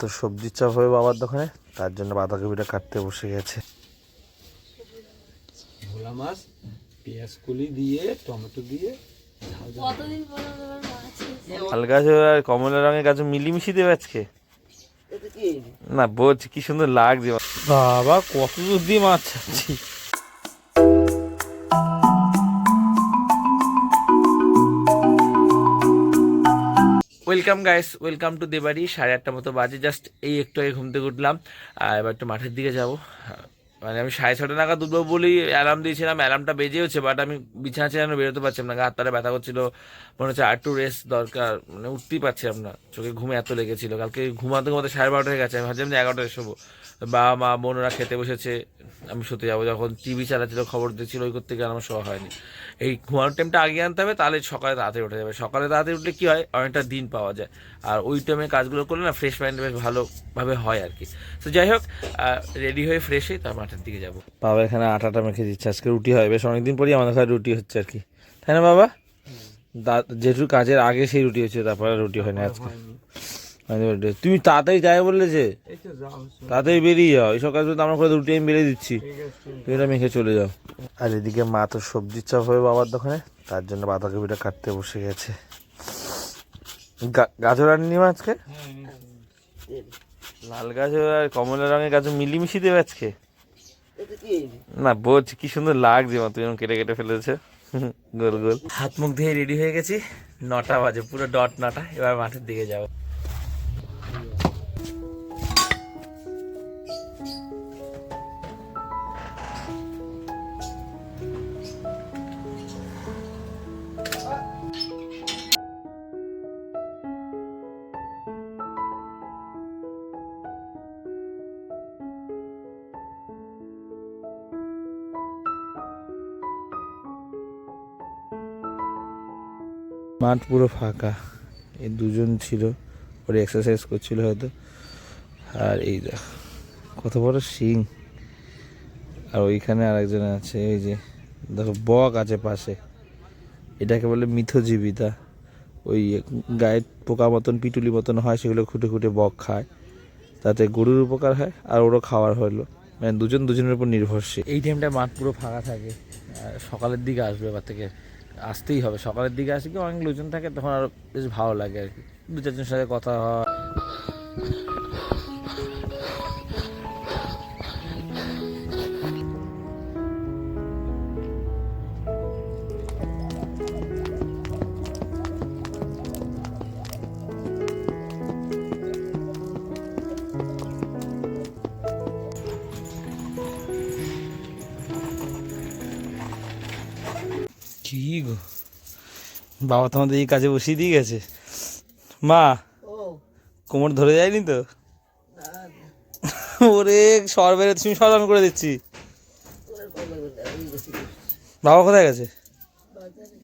তো সবজির চাপ হবে বাবার দোকানে তার জন্য বাঁধাকপিটা কাটতে বসে গেছে। ভোলা মাছ পেঁয়াজ কলি দিয়ে টমেটো দিয়ে গাছ আর কমলা রঙের গাছ মিলিমিশি দেবে আজকে। না বলছি কি সুন্দর লাগছে। বাবা কত দূর দিয়ে মাছ ছাড়ছি। ওয়েলকাম গাইস ওয়েলকাম টু দেবাড়ি সাড়ে আটটা মতো বাজে। জাস্ট এই একটু আগে ঘুম থেকে উঠলাম। এবার একটু মাঠের দিকে যাব। মানে আমি সাড়ে ছটা নাগাদ উঠবো বলেই অ্যালার্ম দিয়েছিলাম অ্যালার্মটা বেজেওছে বাট আমি বিছানা ছেড়ে বেরোতে পারছিলাম না হাত তারা ব্যথা করছিল। মনে হচ্ছে আর একটু রেস্ট দরকার মানে উঠতেই পারছিলাম না। চোখে ঘুমে এত লেগেছিল, কালকে ঘুমাতে ঘুমাতে সাড়ে বারোটা হয়ে গেছে, আমি ভাবছিলাম যে এগারোটায় শোবো। বাবা মা, বোনরা খেতে বসেছে, আমি শুতে যাব। যখন টিভি চালাচ্ছিল, খবর দিচ্ছিল, ওই করতে গেলে আমার শোয়া হয়নি। এই ঘুমানোর টাইমটা আগে আনতে হবে, তাহলে সকালে তাড়াতাড়ি উঠে যাবে। সকালে তাড়াতাড়ি উঠলে কী হয়? অনেকটা দিন পাওয়া যায়। আর ওই টাইমে কাজগুলো করলে না ফ্রেশ মাইন্ড বেশ ভালোভাবে হয় আর কি তো যাই হোক রেডি হয়ে ফ্রেশ হয়ে তার মাঠের দিকে যাব। বাবা এখানে আটাটা মেখে দিচ্ছে আজকে রুটি হয় বেশ অনেকদিন পরই আমাদের ঘরে রুটি হচ্ছে আর কি তাই না বাবা? দা- যেটুকু কাজের আগে সেই রুটি হচ্ছে তারপরে রুটি হয় না আজকে। আমি তুমি তাড়াতাড়ি যাই বললে যে। এই তো যাও তাড়াতাড়ি বেরিয়ে যাও এই সকাল তো আমরা করে রুটি আমি বেরিয়ে দিচ্ছি। তুমি এটা মেখে চলে যাও। আর এদিকে মা তো সবজির চাপ হবে বাবার দোকানে তার জন্য বাঁধাকপিটা কাটতে বসে গেছে। গাজর আননি মা আজকে? লাল গাজর আর কমলা রঙের গাজর মিলিমিশি দেবে আজকে? না বলছি কি সুন্দর লাগছে মা তুমি এরকম কেটে কেটে ফেলেছে। গোল গোল। হাত মুখ ধুয়ে রেডি হয়ে গেছি। নটা বাজে পুরো ডট নটা এবার মাঠের দিকে যাব। মাঠ পুরো ফাঁকা। এই দুজন ছিল, ওর এক্সারসাইজ করছিল হয়তো। আর এই দেখ, কত বড় শিং। আর ওইখানে আরেকজন আছে, এই যে, দেখো, বক আছে পাশে। এটাকে বলে মিথজীবিতা। ওই গায়ের পোকা মতন, পিটুলি মতন হয়, সেগুলো খুঁটে খুঁটে বক খায়। তাতে গরুর উপকার হয়, আর ওরও খাওয়ার হলো মানে দুজন দুজনের উপর নির্ভরশীল। এই টাইমটা মাঠ পুরো ফাঁকা থাকে। সকালের দিকে আসবে এবার থেকে। আসতেই হবে। সকালের দিকে আসে কি অনেক লোকজন থাকে, তখন আরও বেশ ভালো লাগে আর কি। দু চারজনের সাথে কথা হয়। বাবা তোমাদের এই কাজে বসিয়ে দিয়ে গেছে। মা কোমর ধরে যায়নি তো? ওরে সর বেরো তুমি সর আমি করে দিচ্ছি। বাবা কোথায় গেছে?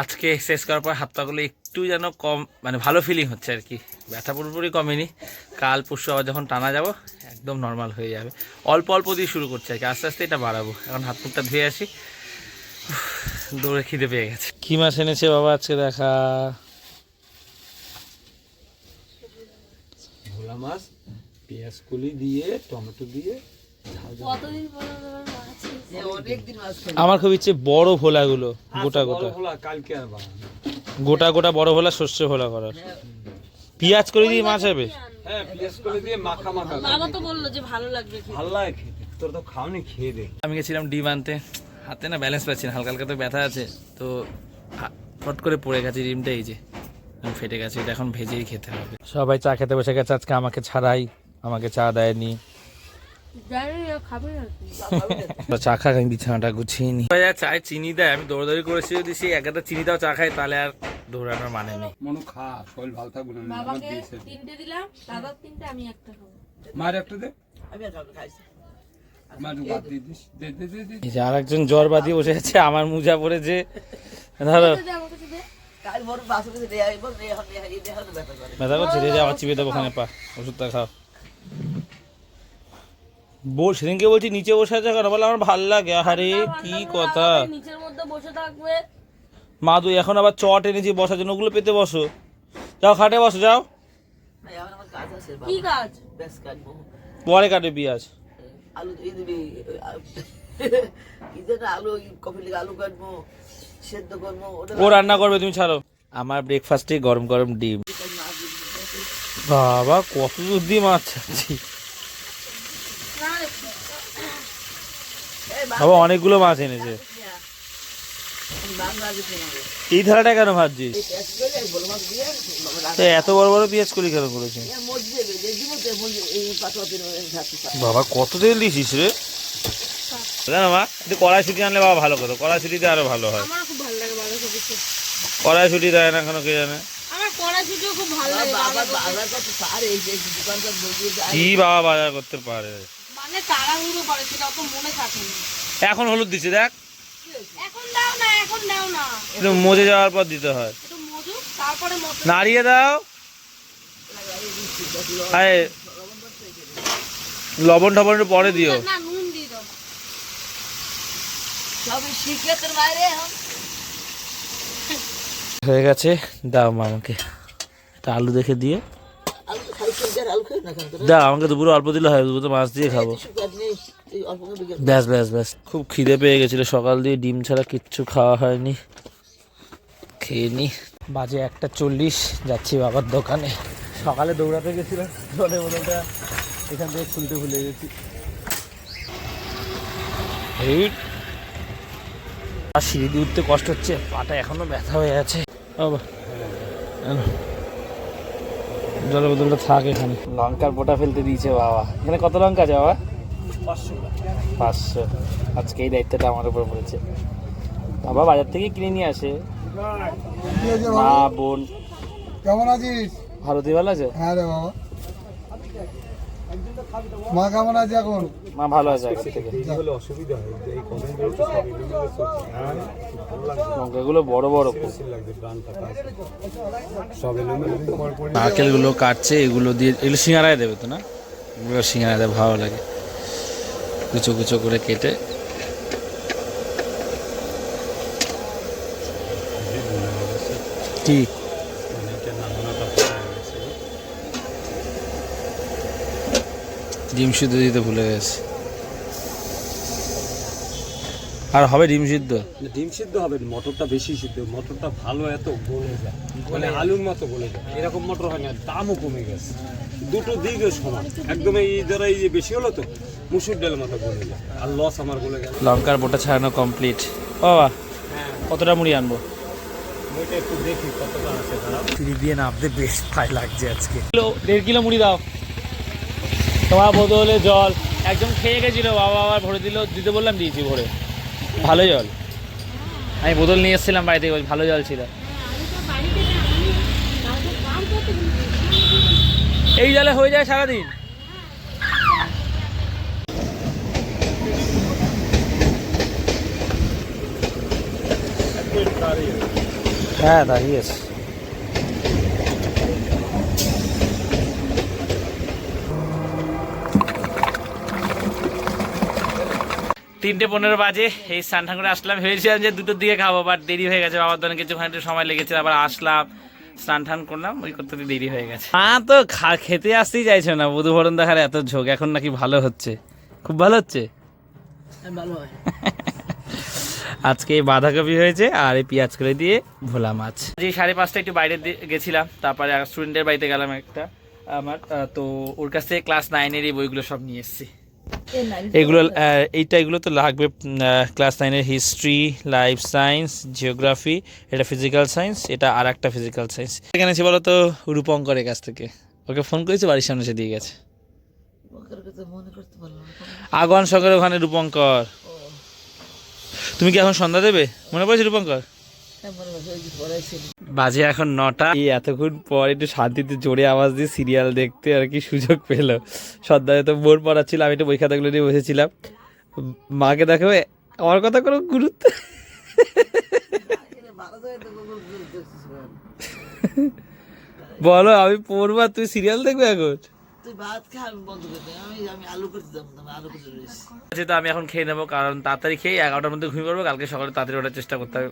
আজকে শেষ করার পর হাত পাগুলো একটু যেন কম মানে ভালো ফিলিং হচ্ছে আর কি। ব্যথা পুরোপুরি কমেনি। কাল পরশু আবার যখন টানা যাব একদম নর্মাল হয়ে যাবে। অল্প অল্প দিয়ে শুরু করছে আর কি। আস্তে আস্তে এটা বাড়াবো। এখন হাত মুখটা ধুয়ে আসি। দৌড়ে খিদে পেয়ে গেছে। কি মাছ এনেছে বাবা আজকে দেখা? ভোলা মাছ পেঁয়াজ কলি দিয়ে টমেটো দিয়ে। আমার খুব ইচ্ছে বড় ভোলাগুলো গোটা গোটা। ভোলা কালকে আর গোটা গোটা বড় ভোলা শস্য ভোলা করার। পেঁয়াজ করে দিয়ে মাছ হবে? হ্যাঁ পেঁয়াজ কলি দিয়ে মাখা মাখা বাবা তো বলল যে ভালো লাগবে ভালো লাগে তোর তো খাওনি খেয়ে দে। আমি গেছিলাম ডিম আনতে। হাতে না ব্যালেন্স পাচ্ছি না হালকা হালকা তো ব্যথা আছে তো ফট করে পড়ে গেছে ডিমটা এই যে আমি ফেটে গেছে এটা এখন ভেজেই খেতে হবে। সবাই চা খেতে বসে গেছে আজকে আমাকে ছাড়াই আমাকে চা দেয়নি? চা খা আমি বিছানাটা গুছিয়ে নি। চায় চিনি দেয় আমি দৌড়াদৌড়ি করেছি যদি সেই একাটা চিনি দাও চা খাই তাহলে আর দৌড়ানোর মানে নেই। মনু খা শরীর ভালো থাকবে না বাবাকে তিনটে দিলাম দাদার তিনটে আমি একটা খাব। মার একটা দে। মার বাদ আর একজন জ্বর বাঁধিয়ে বসে আছে আমার মুজা পরে যে ধরো। ব্যথা করছে রে যাওয়া চিপে দেবো ওখানে পা ওষুধটা খাও। বল সেদিনকে বলছি নিচে বসে আছে কেন? বলে আমার ভালো লাগে। আরে কি কথা? নিচের মধ্যে বসে থাকবে। মা তুই এখন আবার চট এনেছি বসার জন্য ওগুলো পেতে বসো। যাও খাটে বসো যাও। কি কাজ? কাটবো। পরে কাটে পেঁয়াজ। আলু ধুয়ে দিবি। কি আলু কফি লেগে আলু কাটবো সেদ্ধ করব ও রান্না করবে তুমি ছাড়ো। আমার ব্রেকফাস্টে গরম গরম ডিম। বাবা কত দূর দিয়ে মাছ ছাড়ছি। বাবা অনেকগুলো মাছ এনেছে। এই থালাটা কেন ভাবছিস? তো এত বড় বড় পেঁয়াজ করি কেন করেছে বাবা কত তেল দিয়েছিস রে? জানো মা একটু কড়াইশুটি আনলে বাবা ভালো কথা কড়াইশুটিতে আরও ভালো হয়। আমার খুব ভালো লাগে বাঁধাকপিতে কড়াইশুটি দেয় না কেন কে জানে? আমার কড়াইশুটিও খুব ভালো লাগে বাবা বাবা কত পারে এই যে দোকানটা বসিয়ে যায় কি বাবা বাজার করতে পারে? মানে এখন হলুদ দিচ্ছে দেখ। একটু মজে যাওয়ার পর দিতে হয়। নাড়িয়ে দাও। আরে লবণ টবণ একটু পরে দিও। হয়ে গেছে দাও মা আমাকে একটা আলু দেখে দিয়ে দাও আমাকে দুপুরে অল্প দিলে হয় দুপুরে মাছ দিয়ে খাব। ব্যাস ব্যাস ব্যাস খুব খিদে পেয়ে গেছিল সকাল দিয়ে ডিম ছাড়া কিচ্ছু খাওয়া হয়নি। খেয়ে নি। বাজে একটা চল্লিশ যাচ্ছি বাবার দোকানে। সকালে দৌড়াতে গেছিলাম জলের বোতলটা এখান থেকে খুলতে ভুলে গেছি। এই আর সিঁড়ি দিয়ে উঠতে কষ্ট হচ্ছে পাটা এখনও ব্যথা হয়ে আছে। বাবা। এনো। জলের বোতলটা থাক এখানে। লঙ্কার বোটা ফেলতে দিয়েছে বাবা। এখানে কত লঙ্কা আছে বাবা? পাঁচশো। আজকে এই দায়িত্বটা আমার উপর পড়েছে। বাবা বাজার থেকে কিনে নিয়ে আসে। মা বোন। কেমন আছিস? ভারতী ভালো আছে? হ্যাঁ রে বাবা। মা কেমন আছে এখন? মা ভালো আছে আগের থেকে। হলে অসুবিধা হয় এই কমেন্টগুলো তো সব এলোমেলো চলছে। হ্যাঁ, বড় বড়। সব এলোমেলো। নারকেলগুলো কাটছে এগুলো দিয়ে এগুলো সিঙ্গারায় দেবে তো না? এগুলো সিঙ্গারায় দেবে ভালো লাগে। কুচো কুচো করে কেটে। কি অনেকের নামনাটা পড়ে গেছে। ডিম সিদ্ধ দিতে ভুলে গেছে। আর হবে ডিম সিদ্ধ? ডিম সিদ্ধ হবে মটরটা বেশি সিদ্ধ মটরটা ভালো এত গলে যায়। মানে আলুর মতো গলে যায়। এরকম মটর হয় না দামও কমে গেছে। দুটো দিকে সমান। একদম এই যারা এই যে বেশি হলো তো মুসুর ডাল মতো গলে যায়। আর লস আমার গলে গেল। লঙ্কার বোটা ছাড়ানো কমপ্লিট বাবা কতটা মুড়ি আনব? একটু দেখি কতটা আছে দাঁড়াও। দিয়ে নামতে বেশ ভয় লাগছে আজকে। কিলো দেড় কিলো মুড়ি দাও। তোমার বোতলে জল। একদম খেয়ে গেছিল, বাবা আবার ভরে দিল, দিতে বললাম দিয়েছি ভরে। ভালো জল। আমি বোতল নিয়ে এসেছিলাম বাড়ি থেকে ভালো জল ছিল। এই জলে হয়ে যায় সারাদিন। হ্যাঁ দাঁড়িয়ে তিনটে পনেরো বাজে এই স্নান ঠান করে আসলাম ভেবেছিলাম যে দুটোর দিকে খাব বাট দেরি হয়ে গেছে। বাবার দোকানে কিছুক্ষণ একটু সময় লেগেছে আবার আসলাম স্নান টান করলাম ওই করতে দেরি হয়ে গেছে। মা তো খা- খেতে আসতেই চাইছে না বুধু ভরণ দেখার এত ঝোঁক এখন নাকি ভালো হচ্ছে। খুব ভালো হচ্ছে? ভালো হয়। আজকে এই বাঁধাকপি হয়েছে আর এই পেঁয়াজ করে দিয়ে ভোলা মাছ। যে সাড়ে পাঁচটা একটু বাইরে গেছিলাম তারপরে স্টুডেন্টের বাড়িতে গেলাম একটা আমার তো ওর কাছ থেকে ক্লাস নাইনের এই বইগুলো সব নিয়ে এসেছি। এগুলো এইটা এগুলো তো লাগবে ক্লাস নাইনের হিস্ট্রি লাইফ সায়েন্স জিওগ্রাফি এটা ফিজিক্যাল সায়েন্স এটা আর একটা ফিজিক্যাল সায়েন্স এখানে এসে বলো তো রূপঙ্করের কাছ থেকে। ওকে ফোন করেছে বাড়ির সামনে সে দিয়ে গেছে। আগন সকের ওখানে রূপঙ্কর। তুমি কি এখন সন্ধ্যা দেবে? মনে পড়েছে রূপঙ্কর? বাজে এখন নটা। এই এতক্ষণ পর একটু শান্তিতে জোরে আওয়াজ দিয়ে সিরিয়াল দেখতে আর কি সুযোগ পেল। সন্ধ্যায় তো বোর পড়াচ্ছিল আমি একটু বই খাতাগুলো নিয়ে বসেছিলাম। মাকে দেখো আমার কথা কোনো গুরুত্ব বলো, আমি পড়ব তুই সিরিয়াল দেখবে এখন? আমি আচ্ছা তো আমি এখন খেয়ে নেব, কারণ তাড়াতাড়ি খেয়ে এগারোটার মধ্যে ঘুমিয়ে পড়ব, কালকে সকালে তাড়াতাড়ি ওঠার চেষ্টা করতে হবে।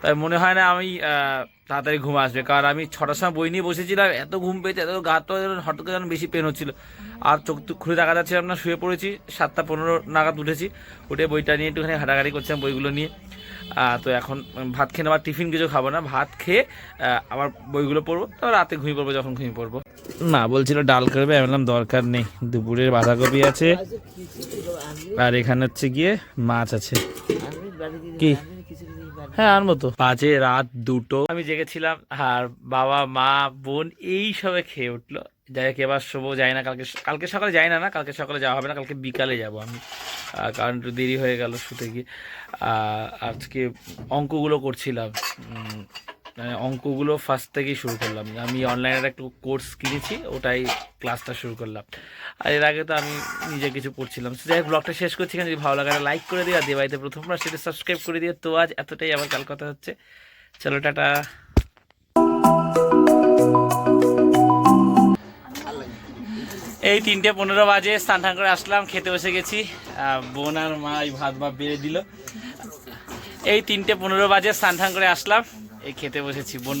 তাই মনে হয় না আমি তাড়াতাড়ি ঘুম আসবে, কারণ আমি ছটার সময় বই নিয়ে বসেছিলাম, এত ঘুম পেয়েছে, এত গাটা যেন হঠাৎ করে যেন বেশি পেন হচ্ছিল। আর চোখ তো খুলে দেখা যাচ্ছিলাম না, শুয়ে পড়েছি, সাতটা পনেরো নাগাদ উঠেছি, উঠে বইটা নিয়ে একটুখানি হাঁটাঘাটি করছিলাম বইগুলো নিয়ে। তো এখন ভাত খেয়ে নেওয়ার টিফিন কিছু খাব না। ভাত খেয়ে আবার বইগুলো পড়ব। তারপর রাতে ঘুমিয়ে পড়ব যখন ঘুমিয়ে পড়ব। না বলছিল ডাল করবে আমি বললাম দরকার নেই। দুপুরের বাঁধাকপি আছে। আর এখানে হচ্ছে গিয়ে মাছ আছে। কি? হ্যাঁ আনব তো বাজে রাত দুটো। আমি জেগেছিলাম আর বাবা মা বোন এই সবে খেয়ে উঠল। যাই হোক এবার শোবো যাই না কালকে কালকে সকালে যাই না না কালকে সকালে যাওয়া হবে না কালকে বিকালে যাব আমি। কারণ একটু দেরি হয়ে গেল শুতে গিয়ে। আজকে অঙ্কগুলো করছিলাম। মানে অঙ্কগুলো ফার্স্ট থেকেই শুরু করলাম। আমি অনলাইনের একটা কোর্স কিনেছি, ওটাই ক্লাসটা শুরু করলাম। আর এর আগে তো আমি নিজে কিছু পড়ছিলাম যাই ব্লগটা শেষ করছি। এখানে যদি ভালো লাগে লাইক করে দিও। আর দেবাইতে প্রথমবার সেটা সাবস্ক্রাইব করে দিও। তো আজ এতটাই। আবার কাল কথা হচ্ছে। চলো, টাটা। এই তিনটে পনেরো বাজে, স্নান টান করে আসলাম, খেতে বসে গেছি। বোন আর মা এই ভাত ভাত বেড়ে দিল। এই তিনটে পনেরো বাজে, স্নান টান করে আসলাম, এই খেতে বসেছি। বোন